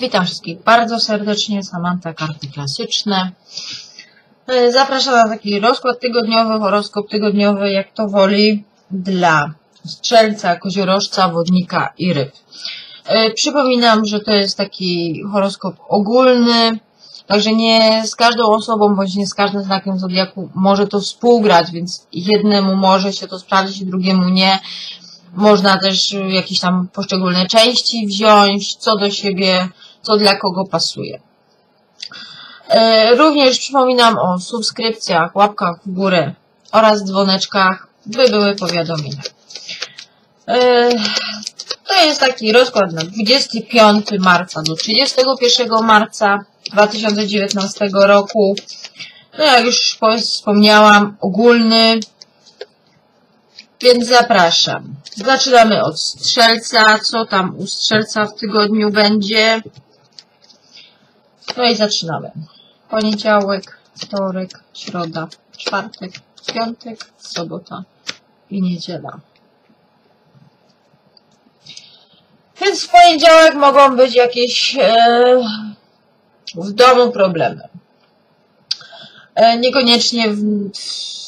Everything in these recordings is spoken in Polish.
Witam wszystkich bardzo serdecznie, Samanta Karty Klasyczne. E, Zapraszam na taki rozkład tygodniowy, horoskop tygodniowy, jak to woli, dla strzelca, koziorożca, wodnika i ryb. E, Przypominam, że to jest taki horoskop ogólny, także nie z każdą osobą, bądź nie z każdym znakiem zodiaku może to współgrać, więc jednemu może się to sprawdzić, drugiemu nie. Można też jakieś tam poszczególne części wziąć, co do siebie, co dla kogo pasuje. E, Również przypominam o subskrypcjach, łapkach w górę oraz dzwoneczkach, by były powiadomienia. E, To jest taki rozkład na 25 marca do 31 marca 2019 roku. No jak już wspomniałam, ogólny, więc zapraszam. Zaczynamy od strzelca. Co tam u strzelca w tygodniu będzie? No i zaczynamy. Poniedziałek, wtorek, środa, czwartek, piątek, sobota i niedziela. Więc w poniedziałek mogą być jakieś e, w domu problemy. E, niekoniecznie w, w,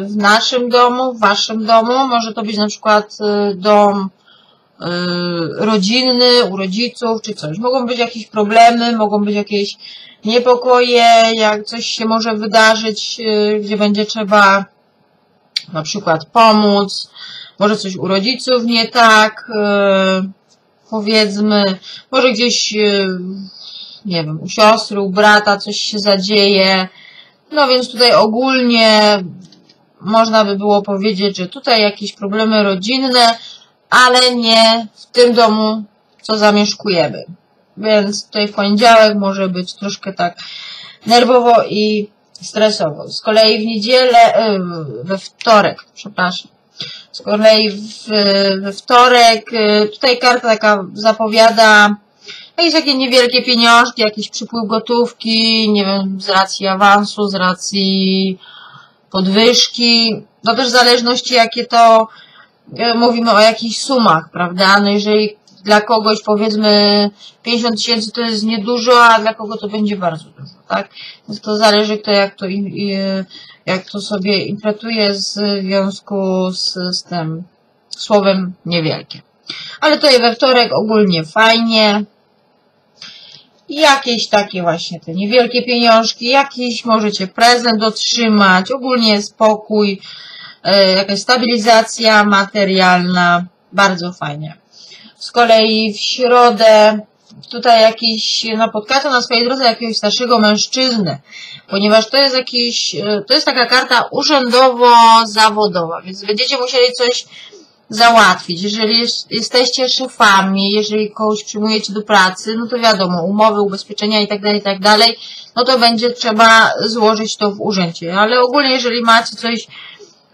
w naszym domu, w waszym domu. Może to być na przykład e, dom e, rodzinny, u rodziców czy coś. Mogą być jakieś problemy, mogą być jakieś niepokoje, jak coś się może wydarzyć, e, gdzie będzie trzeba na przykład pomóc, może coś u rodziców nie tak, powiedzmy, może gdzieś, nie wiem, u siostry, u brata coś się zadzieje. No więc tutaj ogólnie można by było powiedzieć, że tutaj jakieś problemy rodzinne, ale nie w tym domu, co zamieszkujemy. Więc tutaj w poniedziałek może być troszkę tak nerwowo i stresowo. Z kolei w niedzielę, e, we wtorek, przepraszam. Z kolei w, we wtorek, e, tutaj karta taka zapowiada jakieś takie niewielkie pieniążki, jakiś przypływ gotówki, nie wiem, z racji awansu, z racji podwyżki. No też w zależności jakie to, e, mówimy o jakichś sumach, prawda? No jeżeli dla kogoś powiedzmy 50 tysięcy to jest niedużo, a dla kogo to będzie bardzo dużo, tak? Więc to zależy kto jak to, jak to sobie interpretuje w związku z, z tym słowem niewielkie. Ale tutaj we wtorek ogólnie fajnie. Jakieś takie właśnie te niewielkie pieniążki, jakiś możecie prezent otrzymać, ogólnie spokój, e, jakaś stabilizacja materialna, bardzo fajnie. Z kolei w środę tutaj jakiś napotkacie na swojej drodze jakiegoś starszego mężczyznę, ponieważ to jest jakiś, e, to jest taka karta urzędowo-zawodowa, więc będziecie musieli coś załatwić. Jeżeli jest, jesteście szefami, jeżeli kogoś przyjmujecie do pracy, no to wiadomo, umowy, ubezpieczenia i tak dalej, i tak dalej, no to będzie trzeba złożyć to w urzędzie. Ale ogólnie, jeżeli macie coś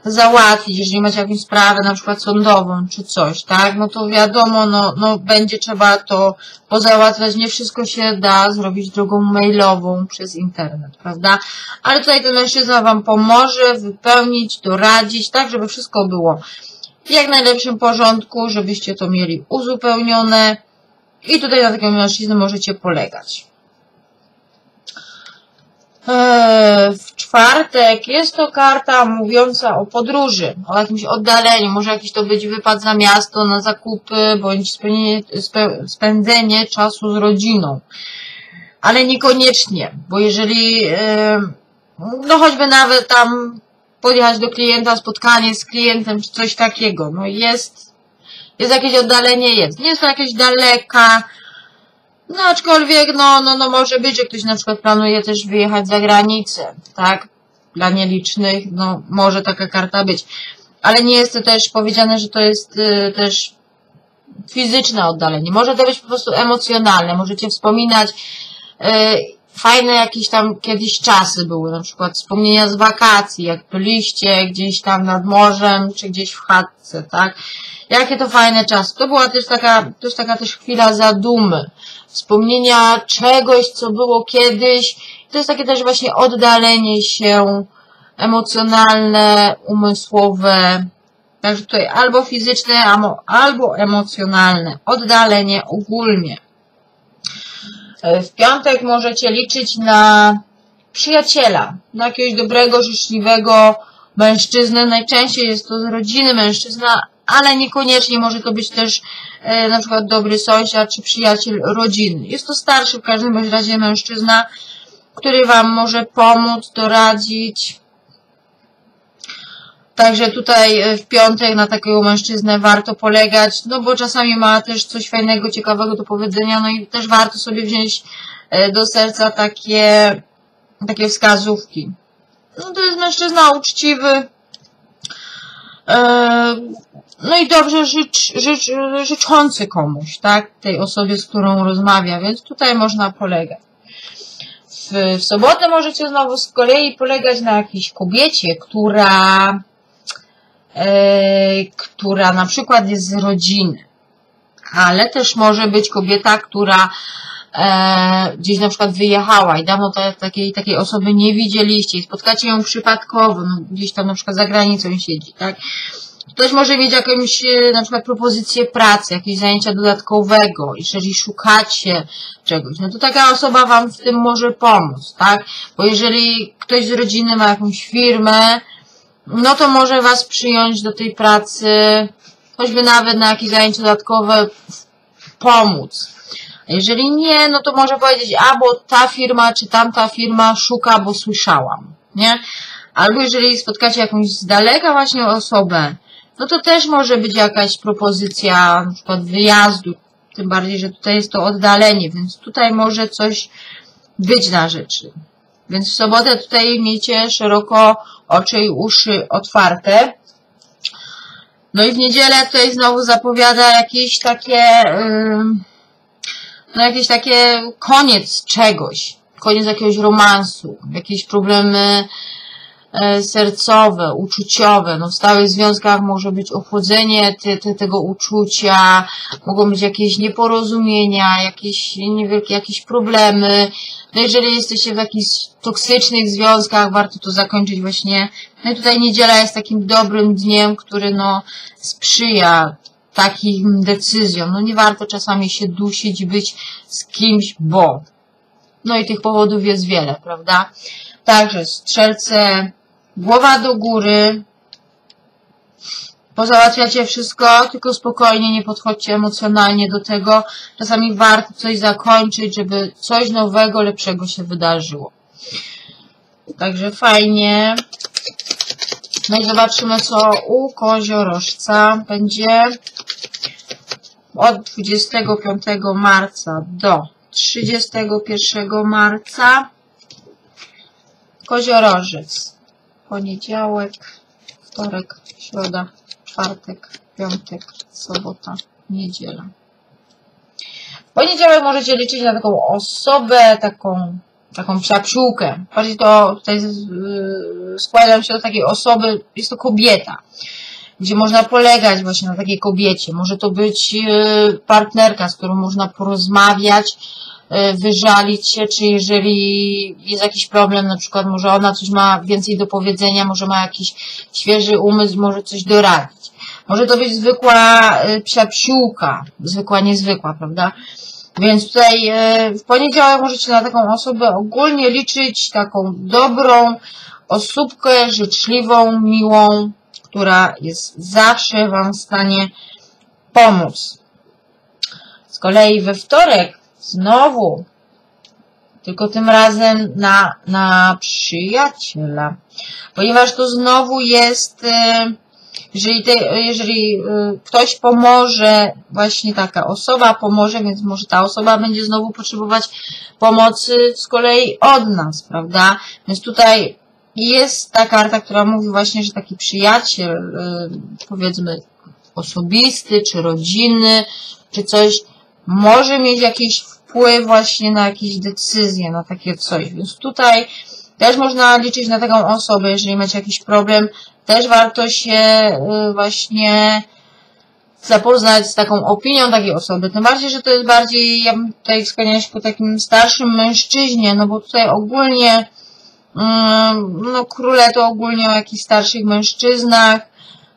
załatwić, jeżeli macie jakąś sprawę, na przykład sądową, czy coś, tak, no to wiadomo, no, no będzie trzeba to pozałatwiać. Nie wszystko się da zrobić drogą mailową przez internet, prawda? Ale tutaj ten mężczyzna Wam pomoże wypełnić, doradzić, tak, żeby wszystko było w jak najlepszym porządku, żebyście to mieli uzupełnione i tutaj na takiego mężczyznę możecie polegać. Eee, W czwartek jest to karta mówiąca o podróży, o jakimś oddaleniu. Może jakiś to być wypad za miasto na zakupy, bądź spędzenie czasu z rodziną. Ale niekoniecznie, bo jeżeli, no choćby nawet tam podjechać do klienta, spotkanie z klientem, czy coś takiego, no jest, jest jakieś oddalenie, jest. Nie jest to jakieś daleka, no aczkolwiek, no, no, no może być, że ktoś na przykład planuje też wyjechać za granicę, tak? Dla nielicznych, no może taka karta być. Ale nie jest to też powiedziane, że to jest y, też fizyczne oddalenie. Może to być po prostu emocjonalne. Możecie wspominać y, fajne jakieś tam kiedyś czasy były, na przykład wspomnienia z wakacji, jak byliście gdzieś tam nad morzem, czy gdzieś w chatce, tak? Jakie to fajne czasy. To była też taka, też taka też chwila zadumy. Wspomnienia czegoś, co było kiedyś. To jest takie też właśnie oddalenie się emocjonalne, umysłowe. Także tutaj albo fizyczne, albo, emocjonalne. Oddalenie ogólnie. E, w piątek możecie liczyć na przyjaciela, na jakiegoś dobrego, życzliwego mężczyznę. Najczęściej jest to z rodziny mężczyzna, ale niekoniecznie może to być też e, na przykład dobry sąsiad czy przyjaciel rodziny. Jest to starszy w każdym razie mężczyzna, który Wam może pomóc, doradzić. Także tutaj e, w piątek na takiego mężczyznę warto polegać, no bo czasami ma też coś fajnego, ciekawego do powiedzenia, no i też warto sobie wziąć e, do serca takie, takie wskazówki. No to jest mężczyzna uczciwy, e, no i dobrze życz, życz, życzący komuś, tak, tej osobie, z którą rozmawia, więc tutaj można polegać. W, w sobotę możecie znowu z kolei polegać na jakiejś kobiecie, która, która na przykład jest z rodziny, ale też może być kobieta, która e, gdzieś na przykład wyjechała i dawno takiej, takiej osoby nie widzieliście i spotkacie ją przypadkowo, no, gdzieś tam na przykład za granicą siedzi, tak? Ktoś może mieć jakąś e, na przykład propozycję pracy, jakieś zajęcia dodatkowego, jeżeli szukacie czegoś, no to taka osoba Wam w tym może pomóc, tak? Bo jeżeli ktoś z rodziny ma jakąś firmę, no to może Was przyjąć do tej pracy, choćby nawet na jakieś zajęcia dodatkowe pomóc. Jeżeli nie, no to może powiedzieć, a bo ta firma czy tamta firma szuka, bo słyszałam, nie? Albo jeżeli spotkacie jakąś z daleka właśnie osobę, no to też może być jakaś propozycja na przykład wyjazdu, tym bardziej, że tutaj jest to oddalenie, więc tutaj może coś być na rzeczy. Więc w sobotę tutaj miejcie szeroko oczy i uszy otwarte. No i w niedzielę tutaj znowu zapowiada jakieś takie, no jakieś takie koniec czegoś, koniec jakiegoś romansu, jakieś problemy sercowe, uczuciowe. No w stałych związkach może być ochłodzenie te, te, tego uczucia, mogą być jakieś nieporozumienia, jakieś niewielkie jakieś problemy. No jeżeli jesteście w jakichś toksycznych związkach, warto to zakończyć właśnie. No i tutaj niedziela jest takim dobrym dniem, który no sprzyja takim decyzjom. No nie warto czasami się dusić, być z kimś, bo. No i tych powodów jest wiele, prawda? Także strzelce, głowa do góry, pozałatwiacie wszystko, tylko spokojnie, nie podchodźcie emocjonalnie do tego. Czasami warto coś zakończyć, żeby coś nowego, lepszego się wydarzyło. Także fajnie. No i zobaczymy, co u koziorożca będzie od 25 marca do 31 marca. Koziorożec poniedziałek, wtorek, środa, czwartek, piątek, sobota, niedziela. W poniedziałek możecie liczyć na taką osobę, taką, taką przyjaciółkę. Bardziej to tutaj składam się do takiej osoby, jest to kobieta, gdzie można polegać właśnie na takiej kobiecie. Może to być yy, partnerka, z którą można porozmawiać, wyżalić się, czy jeżeli jest jakiś problem, na przykład może ona coś ma więcej do powiedzenia, może ma jakiś świeży umysł, może coś doradzić. Może to być zwykła e, psia psiółka, zwykła, niezwykła, prawda? Więc tutaj e, w poniedziałek możecie na taką osobę ogólnie liczyć, taką dobrą osóbkę, życzliwą, miłą, która jest zawsze Wam w stanie pomóc. Z kolei we wtorek Znowu. Tylko tym razem na, na przyjaciela. Ponieważ to znowu jest, e, jeżeli, te, jeżeli e, ktoś pomoże, właśnie taka osoba pomoże, więc może ta osoba będzie znowu potrzebować pomocy z kolei od nas, prawda? Więc tutaj jest ta karta, która mówi właśnie, że taki przyjaciel, e, powiedzmy osobisty, czy rodziny, czy coś, może mieć jakieś wpływ właśnie na jakieś decyzje, na takie coś. Więc tutaj też można liczyć na taką osobę, jeżeli macie jakiś problem. Też warto się y, właśnie zapoznać z taką opinią takiej osoby. Tym bardziej, że to jest bardziej, ja bym tutaj skłaniała się po takim starszym mężczyźnie, no bo tutaj ogólnie no króle to ogólnie o jakichś starszych mężczyznach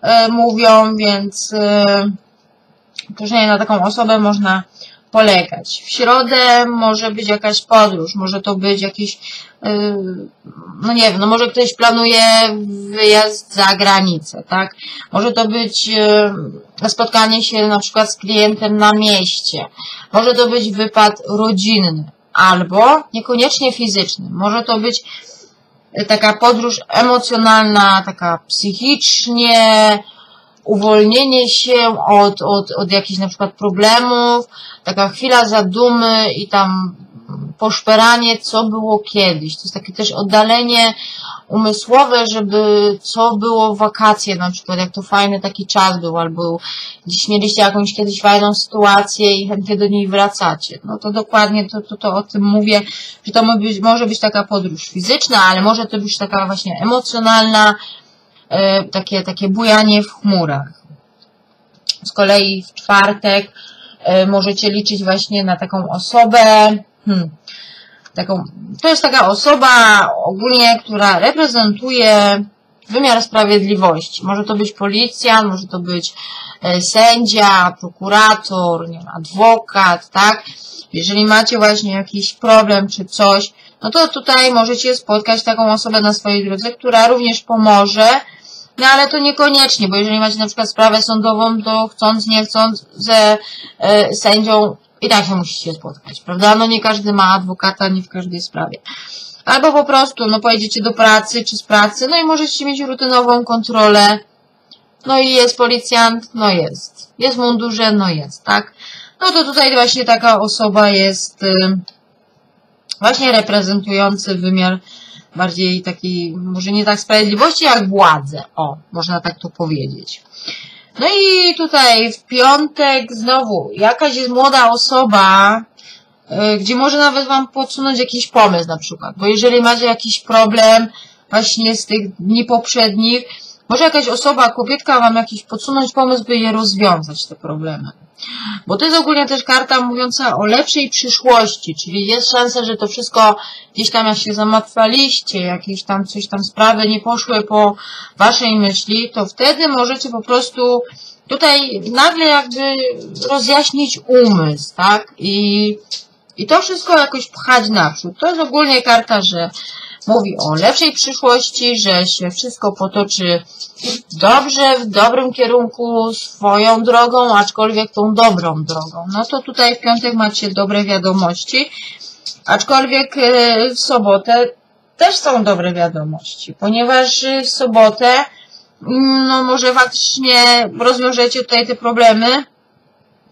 y, mówią, więc y, później na taką osobę można polegać. W środę może być jakaś podróż, może to być jakiś, yy, no nie wiem, no może ktoś planuje wyjazd za granicę, tak? Może to być yy, spotkanie się na przykład z klientem na mieście. Może to być wypad rodzinny albo niekoniecznie fizyczny. Może to być taka podróż emocjonalna, taka psychicznie, uwolnienie się od, od, od jakichś na przykład problemów, taka chwila zadumy i tam poszperanie, co było kiedyś. To jest takie też oddalenie umysłowe, żeby co było w wakacje na przykład, jak to fajny taki czas był, albo gdzieś mieliście jakąś kiedyś fajną sytuację i chętnie do niej wracacie. No to dokładnie to, to, to o tym mówię, że to może być, może być taka podróż fizyczna, ale może to być taka właśnie emocjonalna, takie, takie bujanie w chmurach. Z kolei w czwartek e, możecie liczyć właśnie na taką osobę, hmm, taką, to jest taka osoba ogólnie, która reprezentuje wymiar sprawiedliwości. Może to być policjant, może to być e, sędzia, prokurator, nie adwokat, tak? Jeżeli macie właśnie jakiś problem czy coś, no to tutaj możecie spotkać taką osobę na swojej drodze, która również pomoże no ale to niekoniecznie, bo jeżeli macie na przykład sprawę sądową, to chcąc, nie chcąc, ze e, sędzią i tak się musicie spotkać, prawda? No nie każdy ma adwokata, nie w każdej sprawie. Albo po prostu, no pojedziecie do pracy czy z pracy, no i możecie mieć rutynową kontrolę. No i jest policjant, no jest. Jest w mundurze, no jest, tak? No to tutaj właśnie taka osoba jest y, właśnie reprezentujący wymiar bardziej takiej, może nie tak sprawiedliwości, jak władzę. O, można tak to powiedzieć. No i tutaj w piątek znowu jakaś jest młoda osoba, yy, gdzie może nawet Wam podsunąć jakiś pomysł na przykład, bo jeżeli macie jakiś problem właśnie z tych dni poprzednich, może jakaś osoba, kobietka Wam jakiś podsunąć pomysł, by je rozwiązać, te problemy. Bo to jest ogólnie też karta mówiąca o lepszej przyszłości, czyli jest szansa, że to wszystko gdzieś tam jak się zamatwaliście, jakieś tam coś tam sprawy nie poszły po waszej myśli, to wtedy możecie po prostu tutaj nagle jakby rozjaśnić umysł, tak? I, i to wszystko jakoś pchać naprzód. To jest ogólnie karta, że mówi o lepszej przyszłości, że się wszystko potoczy dobrze, w dobrym kierunku, swoją drogą, aczkolwiek tą dobrą drogą. No to tutaj w piątek macie dobre wiadomości, aczkolwiek e, w sobotę też są dobre wiadomości, ponieważ w sobotę mm, no może faktycznie rozwiążecie tutaj te problemy,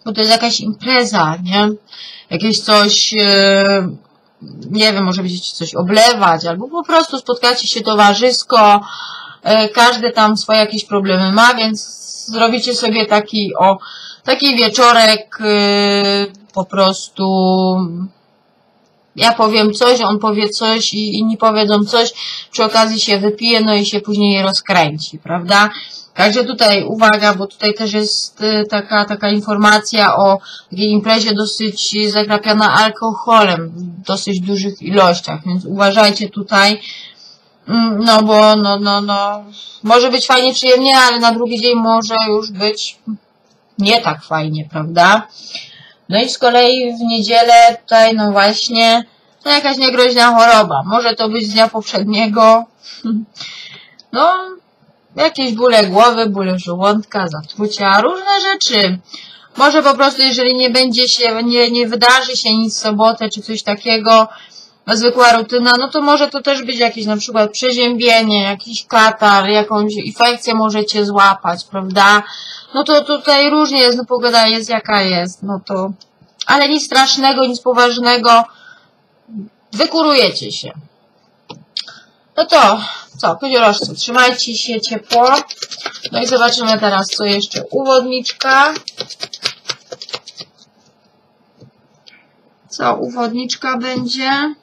bo to jest jakaś impreza, nie? Jakieś coś, e, nie wiem, może będziecie coś oblewać, albo po prostu spotkacie się towarzysko, e, każdy tam swoje jakieś problemy ma, więc zrobicie sobie taki, o, taki wieczorek, e, po prostu ja powiem coś, on powie coś i inni powiedzą coś, przy okazji się wypije, no i się później rozkręci, prawda? Także tutaj uwaga, bo tutaj też jest y, taka, taka informacja o takiej imprezie dosyć zakrapiona alkoholem w dosyć dużych ilościach, więc uważajcie tutaj, mm, no bo no, no, no, może być fajnie, przyjemnie, ale na drugi dzień może już być nie tak fajnie, prawda? No i z kolei w niedzielę tutaj, no właśnie, to jakaś niegroźna choroba. Może to być z dnia poprzedniego. No, jakieś bóle głowy, bóle żołądka, zatrucia, różne rzeczy. Może po prostu, jeżeli nie będzie się, nie, nie wydarzy się nic w sobotę, czy coś takiego, zwykła rutyna, no to może to też być jakieś na przykład przeziębienie, jakiś katar, jakąś infekcję możecie złapać, prawda? No to tutaj różnie jest, no pogoda jest jaka jest, no to, ale nic strasznego, nic poważnego, wykurujecie się. No to co, koziorożcy, trzymajcie się ciepło. No i zobaczymy teraz, co jeszcze. Uwodniczka. Co uwodniczka będzie?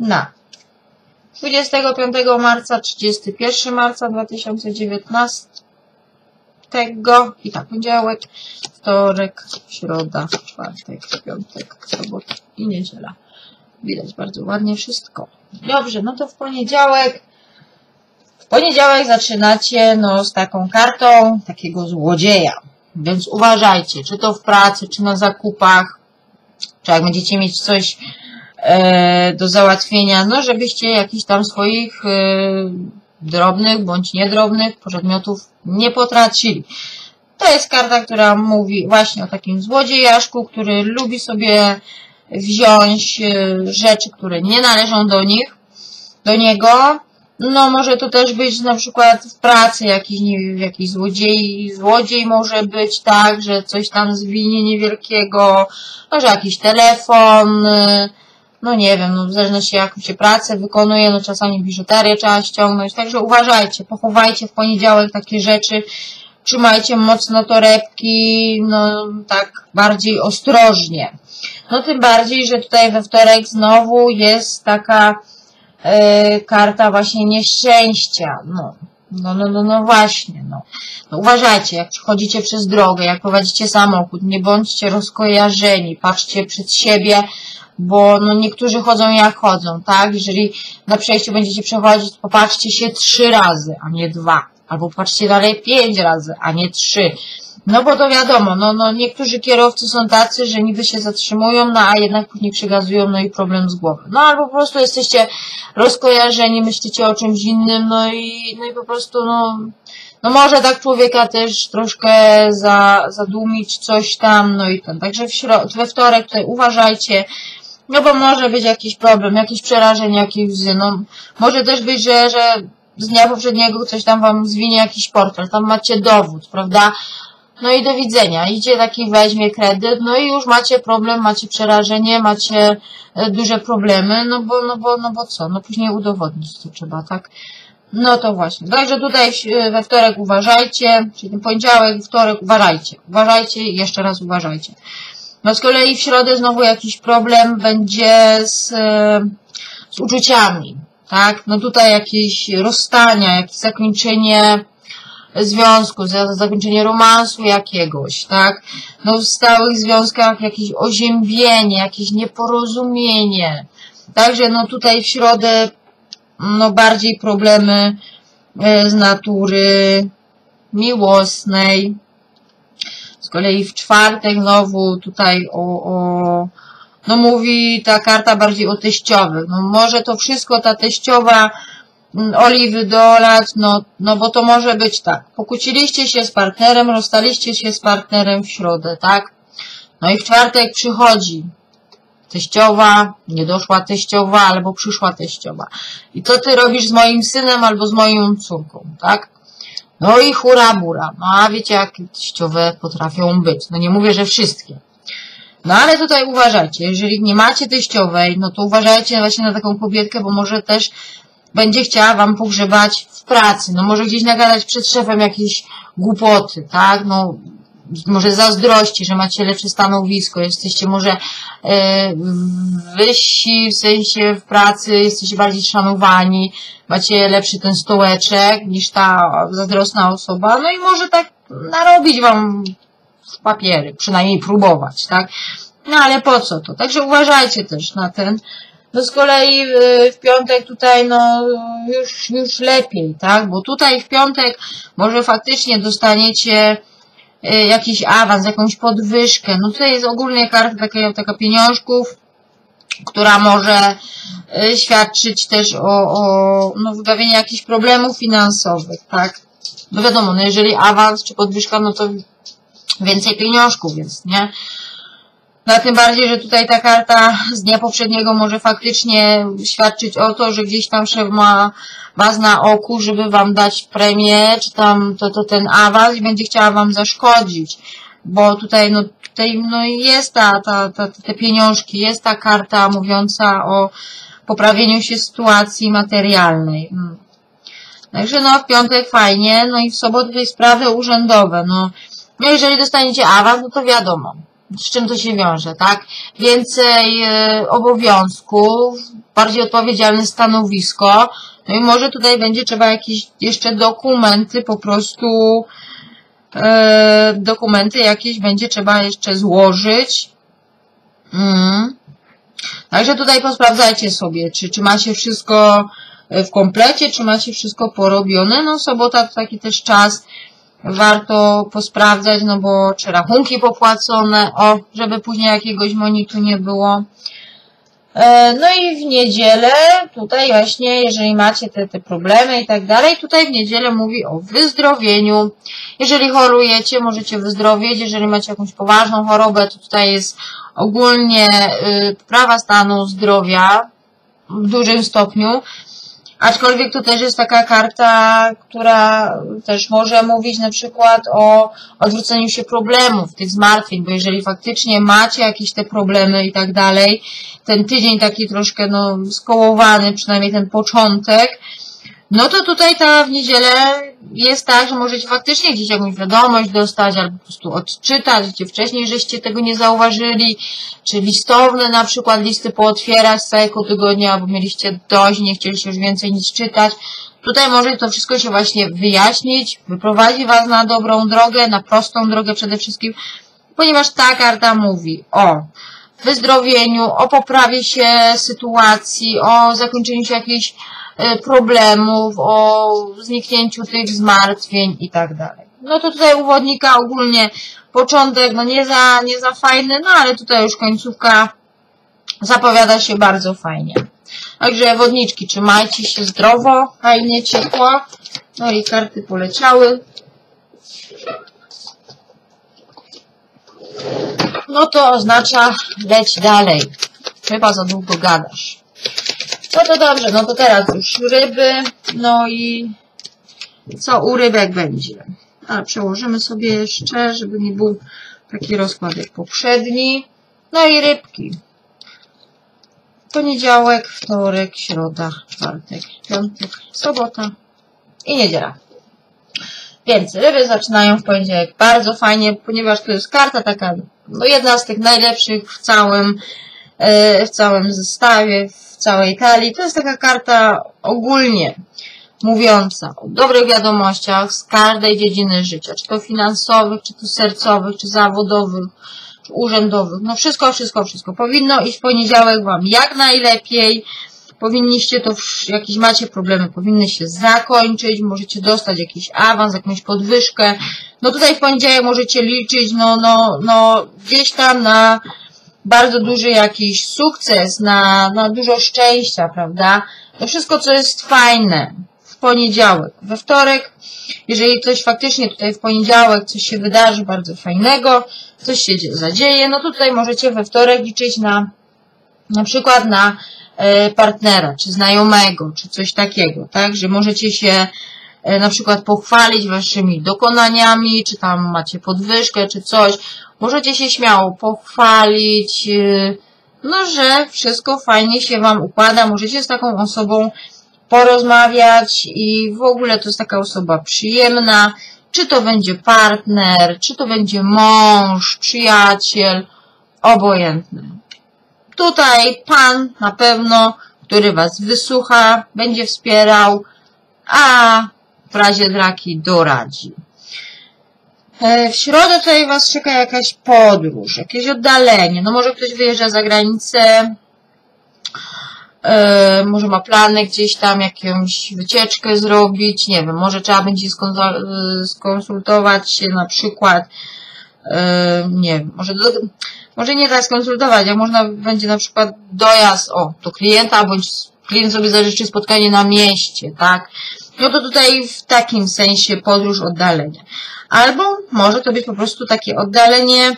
Na 25 marca, 31 marca 2019 i tak, poniedziałek, wtorek, środa, czwartek, piątek, sobota i niedziela. Widać bardzo ładnie wszystko. Dobrze, no to w poniedziałek w poniedziałek zaczynacie no, z taką kartą takiego złodzieja. Więc uważajcie, czy to w pracy, czy na zakupach, czy jak będziecie mieć coś e, do załatwienia, no żebyście jakichś tam swoich e, drobnych bądź niedrobnych przedmiotów nie potracili. To jest karta, która mówi właśnie o takim złodziejaszku, który lubi sobie wziąć e, rzeczy, które nie należą do nich, do niego. No może to też być na przykład w pracy jakiś, nie, jakiś złodziej, złodziej może być tak, że coś tam zwinie niewielkiego, może jakiś telefon, e, no nie wiem, no w zależności jak się pracę wykonuje, no czasami biżuterię trzeba ściągnąć, także uważajcie, pochowajcie w poniedziałek takie rzeczy, trzymajcie mocno torebki, no tak bardziej ostrożnie. No tym bardziej, że tutaj we wtorek znowu jest taka e, karta właśnie nieszczęścia, no. No, no, no, no właśnie, no. no. Uważajcie, jak przechodzicie przez drogę, jak prowadzicie samochód, nie bądźcie rozkojarzeni, patrzcie przed siebie, bo no niektórzy chodzą jak chodzą, tak? Jeżeli na przejściu będziecie przechodzić, popatrzcie się trzy razy, a nie dwa. Albo popatrzcie dalej pięć razy, a nie trzy. No bo to wiadomo, no, no niektórzy kierowcy są tacy, że niby się zatrzymują, no a jednak później przygazują, no i problem z głowy. No albo po prostu jesteście rozkojarzeni, myślicie o czymś innym, no i, no i po prostu, no, no może tak człowieka też troszkę za, zadumić coś tam, no i ten. Także w środ- we wtorek tutaj uważajcie, no bo może być jakiś problem, jakieś przerażenie, jakieś łzy. No, może też być, że, że z dnia poprzedniego coś tam wam zwinie jakiś portfel, tam macie dowód, prawda? No i do widzenia. Idzie taki weźmie kredyt, no i już macie problem, macie przerażenie, macie e, duże problemy, no bo, no bo, no bo co? No później udowodnić to trzeba, tak? No to właśnie. Także tutaj we wtorek uważajcie, czyli poniedziałek, wtorek uważajcie. Uważajcie i jeszcze raz uważajcie. No z kolei w środę znowu jakiś problem będzie z, z uczuciami, tak? No tutaj jakieś rozstania, jakieś zakończenie związku, zakończenie romansu jakiegoś, tak? No w stałych związkach jakieś oziębienie, jakieś nieporozumienie. Także no tutaj w środę no bardziej problemy e, z natury miłosnej, kolei w czwartek znowu tutaj o, o no mówi ta karta bardziej o teściowych. No może to wszystko ta teściowa mm, oliwy dolać, no, no bo to może być tak. Pokłóciliście się z partnerem, rozstaliście się z partnerem w środę, tak? No i w czwartek przychodzi teściowa, nie doszła teściowa, albo przyszła teściowa. I co ty robisz z moim synem albo z moją córką, tak? No i hura bura. No a wiecie, jak teściowe potrafią być. No nie mówię, że wszystkie. No ale tutaj uważajcie, jeżeli nie macie teściowej, no to uważajcie właśnie na taką kobietkę, bo może też będzie chciała wam pogrzebać w pracy. No może gdzieś nagadać przed szefem jakieś głupoty, tak? No może zazdrości, że macie lepsze stanowisko, jesteście może e, wyżsi, w sensie w pracy jesteście bardziej szanowani, macie lepszy ten stołeczek niż ta zazdrosna osoba, no i może tak narobić wam w papiery, przynajmniej próbować, tak? No ale po co to? Także uważajcie też na ten. No z kolei e, w piątek tutaj no już, już lepiej, tak? Bo tutaj w piątek może faktycznie dostaniecie Y, jakiś awans, jakąś podwyżkę. No tutaj jest ogólnie karta taka, taka pieniążków, która może y, świadczyć też o, o no, jakichś problemów finansowych, tak? No wiadomo, no jeżeli awans czy podwyżka, no to więcej pieniążków jest, nie? No tym bardziej, że tutaj ta karta z dnia poprzedniego może faktycznie świadczyć o to, że gdzieś tam szef ma was na oku, żeby wam dać premię, czy tam to, to ten awans i będzie chciała wam zaszkodzić. Bo tutaj, no, tutaj, no jest ta, ta, ta, te pieniążki, jest ta karta mówiąca o poprawieniu się sytuacji materialnej. Hmm. Także no, w piątek fajnie, no i w sobotę sprawy urzędowe, no. No jeżeli dostaniecie awans, no to wiadomo z czym to się wiąże, tak? Więcej e, obowiązków, bardziej odpowiedzialne stanowisko, no i może tutaj będzie trzeba jakieś jeszcze dokumenty, po prostu e, dokumenty jakieś będzie trzeba jeszcze złożyć. Mm. Także tutaj posprawdzajcie sobie, czy, czy macie wszystko w komplecie, czy macie wszystko porobione. No sobota to taki też czas, warto posprawdzać, no bo czy rachunki popłacone, o, żeby później jakiegoś monitu nie było. E, no i w niedzielę, tutaj właśnie, jeżeli macie te, te problemy i tak dalej, tutaj w niedzielę mówi o wyzdrowieniu. Jeżeli chorujecie, możecie wyzdrowieć. Jeżeli macie jakąś poważną chorobę, to tutaj jest ogólnie y, poprawa stanu zdrowia w dużym stopniu. Aczkolwiek to też jest taka karta, która też może mówić na przykład o odwróceniu się problemów, tych zmartwień, bo jeżeli faktycznie macie jakieś te problemy i tak dalej, ten tydzień taki troszkę no, skołowany, przynajmniej ten początek, no to tutaj ta w niedzielę jest tak, że możecie faktycznie gdzieś jakąś wiadomość dostać, albo po prostu odczytać, gdzie wcześniej żeście tego nie zauważyli, czy listowne na przykład listy pootwierać z całego tygodnia, albo mieliście dość, nie chcieliście już więcej nic czytać. Tutaj może to wszystko się właśnie wyjaśnić, wyprowadzi Was na dobrą drogę, na prostą drogę przede wszystkim, ponieważ ta karta mówi o wyzdrowieniu, o poprawie się sytuacji, o zakończeniu się jakiejś problemów, o zniknięciu tych zmartwień i tak dalej. No to tutaj uwodnika ogólnie początek, no nie za, nie za fajny, no ale tutaj już końcówka zapowiada się bardzo fajnie. Także wodniczki, trzymajcie się zdrowo, fajnie, ciepło. No i karty poleciały. No to oznacza leć dalej. Chyba za długo gadasz. No to dobrze, no to teraz już ryby, no i co u rybek będzie. A przełożymy sobie jeszcze, żeby nie był taki rozkład jak poprzedni. No i rybki. Poniedziałek, wtorek, środa, czwartek, piątek, sobota i niedziela. Więc ryby zaczynają w poniedziałek bardzo fajnie, ponieważ to jest karta taka, no jedna z tych najlepszych w całym, e, w całym zestawie, całej talii. To jest taka karta ogólnie mówiąca o dobrych wiadomościach z każdej dziedziny życia, czy to finansowych, czy to sercowych, czy zawodowych, czy urzędowych. No wszystko, wszystko, wszystko. Powinno iść w poniedziałek Wam jak najlepiej. Powinniście to, jakieś macie problemy, powinny się zakończyć, możecie dostać jakiś awans, jakąś podwyżkę. No tutaj w poniedziałek możecie liczyć, no, no, no, gdzieś tam na bardzo duży jakiś sukces, na, na dużo szczęścia, prawda? To wszystko, co jest fajne w poniedziałek. We wtorek, jeżeli coś faktycznie tutaj w poniedziałek coś się wydarzy bardzo fajnego, coś się zadzieje, no to tutaj możecie we wtorek liczyć na na przykład na e, partnera, czy znajomego, czy coś takiego, tak? Że możecie się e, na przykład pochwalić waszymi dokonaniami, czy tam macie podwyżkę, czy coś. Możecie się śmiało pochwalić, y, no że wszystko fajnie się Wam układa, możecie z taką osobą porozmawiać i w ogóle to jest taka osoba przyjemna, czy to będzie partner, czy to będzie mąż, przyjaciel, obojętny. Tutaj Pan na pewno, który Was wysłucha, będzie wspierał, a w razie draki doradzi. E, w środę tutaj Was czeka jakaś podróż, jakieś oddalenie. No może ktoś wyjeżdża za granicę, e, może ma plany gdzieś tam jakąś wycieczkę zrobić, nie wiem, może trzeba będzie skonsultować się na przykład, e, nie wiem, może, do, może nie tak skonsultować, jak można będzie na przykład dojazd, o, do klienta, bądź klient sobie zażyczy spotkanie na mieście, tak? No to tutaj w takim sensie podróż oddalenia. Albo może to być po prostu takie oddalenie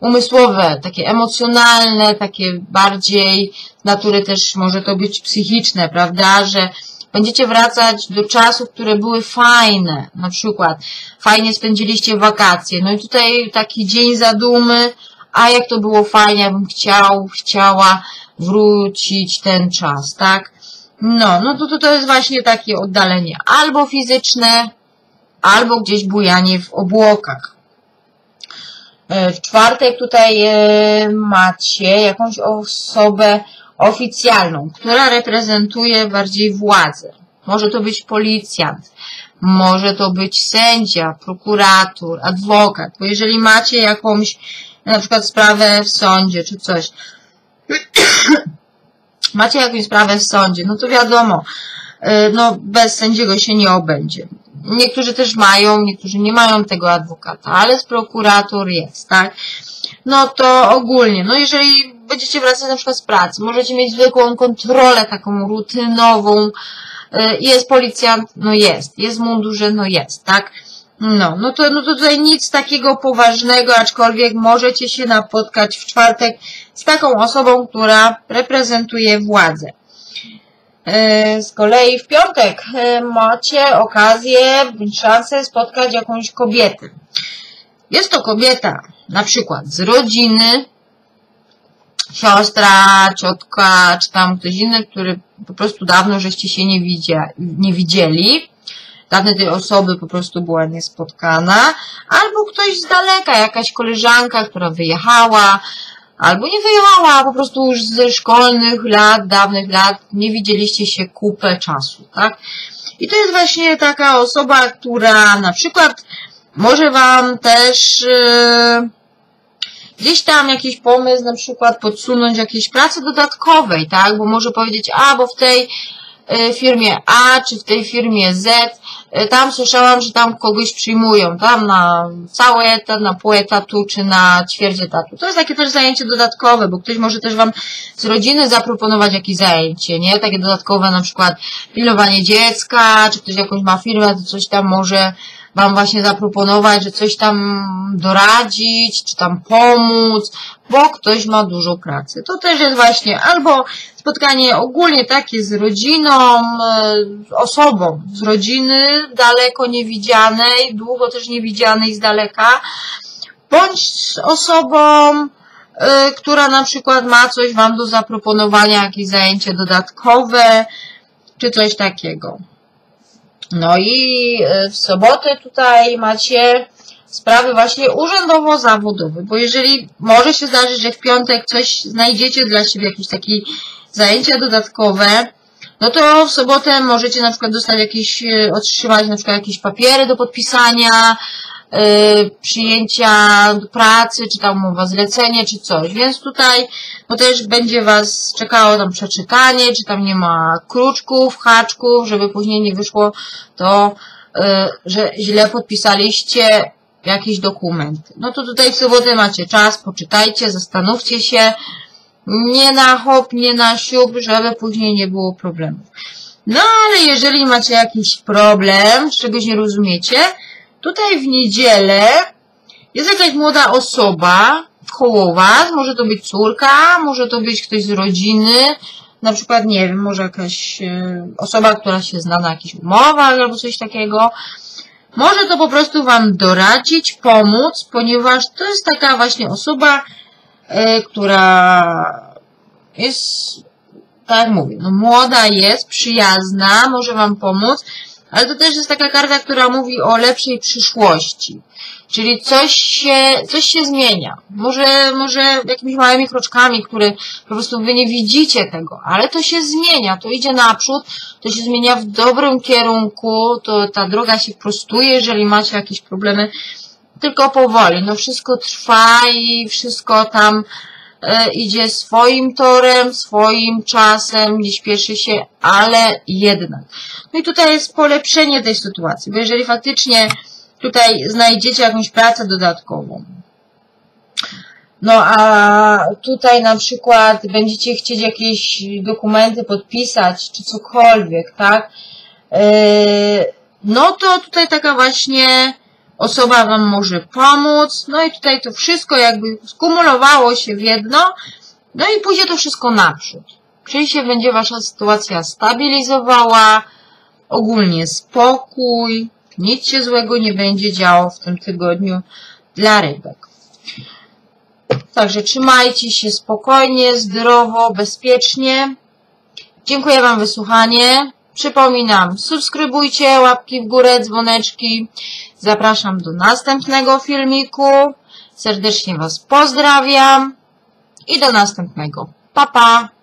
umysłowe, takie emocjonalne, takie bardziej natury też może to być psychiczne, prawda, że będziecie wracać do czasów, które były fajne, na przykład fajnie spędziliście wakacje, no i tutaj taki dzień zadumy, a jak to było fajnie, ja bym chciał, chciała wrócić ten czas, tak? No, no to, to, to jest właśnie takie oddalenie. Albo fizyczne, albo gdzieś bujanie w obłokach. E, w czwartek tutaj e, macie jakąś osobę oficjalną, która reprezentuje bardziej władzę. Może to być policjant, może to być sędzia, prokurator, adwokat, bo jeżeli macie jakąś na przykład sprawę w sądzie czy coś, macie jakąś sprawę w sądzie, no to wiadomo, e, no bez sędziego się nie obędzie. Niektórzy też mają, niektórzy nie mają tego adwokata, ale z prokurator jest, tak? No to ogólnie, no jeżeli będziecie wracać na przykład z pracy, możecie mieć zwykłą kontrolę taką rutynową, y, jest policjant, no jest, jest w mundurze, no jest, tak? No, no to, no to tutaj nic takiego poważnego, aczkolwiek możecie się napotkać w czwartek z taką osobą, która reprezentuje władzę. E, z kolei w piątek e, macie okazję, szansę spotkać jakąś kobietę. Jest to kobieta na przykład z rodziny, siostra, ciotka, czy tam ktoś inny, który po prostu dawno żeście się nie, widzia, nie widzieli. Dawno tej osoby po prostu była niespotkana. Albo ktoś z daleka, jakaś koleżanka, która wyjechała, albo nie wyjechała, po prostu już ze szkolnych lat, dawnych lat nie widzieliście się kupę czasu, tak? I to jest właśnie taka osoba, która na przykład może Wam też yy, gdzieś tam jakiś pomysł na przykład podsunąć jakiejś pracy dodatkowej, tak? Bo może powiedzieć, a bo w tej firmie A, czy w tej firmie Z E, tam słyszałam, że tam kogoś przyjmują, tam na cały etat, na pół etatu, czy na ćwierć etatu. To jest takie też zajęcie dodatkowe, bo ktoś może też Wam z rodziny zaproponować jakieś zajęcie, nie? Takie dodatkowe, na przykład pilnowanie dziecka, czy ktoś jakąś ma firmę, to coś tam może Wam właśnie zaproponować, że coś tam doradzić, czy tam pomóc, bo ktoś ma dużo pracy. To też jest właśnie albo spotkanie ogólnie takie z rodziną, e, osobą z rodziny, daleko niewidzianej, długo też niewidzianej z daleka, bądź z osobą, e, która na przykład ma coś Wam do zaproponowania, jakieś zajęcie dodatkowe, czy coś takiego. No i e, w sobotę tutaj macie sprawy właśnie urzędowo-zawodowe, bo jeżeli może się zdarzyć, że w piątek coś znajdziecie dla siebie, jakieś takie zajęcia dodatkowe, no to w sobotę możecie na przykład dostać jakieś, e, otrzymać na przykład jakieś papiery do podpisania, przyjęcia do pracy, czy tam umowa zlecenie, czy coś. Więc tutaj no też będzie Was czekało tam przeczytanie, czy tam nie ma kruczków, haczków, żeby później nie wyszło to, y, że źle podpisaliście jakiś dokument. No to tutaj w sobotę macie czas, poczytajcie, zastanówcie się, nie na hop, nie na siup, żeby później nie było problemów. No ale jeżeli macie jakiś problem, czegoś nie rozumiecie, Tutaj w niedzielę jest jakaś młoda osoba koło Was, może to być córka, może to być ktoś z rodziny, na przykład, nie wiem, może jakaś e, osoba, która się zna na jakichś umowach albo coś takiego. Może to po prostu Wam doradzić, pomóc, ponieważ to jest taka właśnie osoba, e, która jest, tak jak mówię, no młoda jest, przyjazna, może Wam pomóc, ale to też jest taka karta, która mówi o lepszej przyszłości. Czyli coś się, coś się zmienia. Może, może jakimiś małymi kroczkami, które po prostu wy nie widzicie tego, ale to się zmienia, to idzie naprzód, to się zmienia w dobrym kierunku, to ta droga się prostuje, jeżeli macie jakieś problemy, tylko powoli. No wszystko trwa i wszystko tam idzie swoim torem, swoim czasem, nie śpieszy się, ale jednak. No i tutaj jest polepszenie tej sytuacji, bo jeżeli faktycznie tutaj znajdziecie jakąś pracę dodatkową, no a tutaj na przykład będziecie chcieć jakieś dokumenty podpisać, czy cokolwiek, tak? E, no to tutaj taka właśnie osoba Wam może pomóc, no i tutaj to wszystko jakby skumulowało się w jedno, no i pójdzie to wszystko naprzód. Czyli się będzie Wasza sytuacja stabilizowała, ogólnie spokój, nic się złego nie będzie działo w tym tygodniu dla rybek. Także trzymajcie się spokojnie, zdrowo, bezpiecznie. Dziękuję Wam wysłuchanie. Przypominam, subskrybujcie, łapki w górę, dzwoneczki. Zapraszam do następnego filmiku. Serdecznie Was pozdrawiam i do następnego. Pa, pa!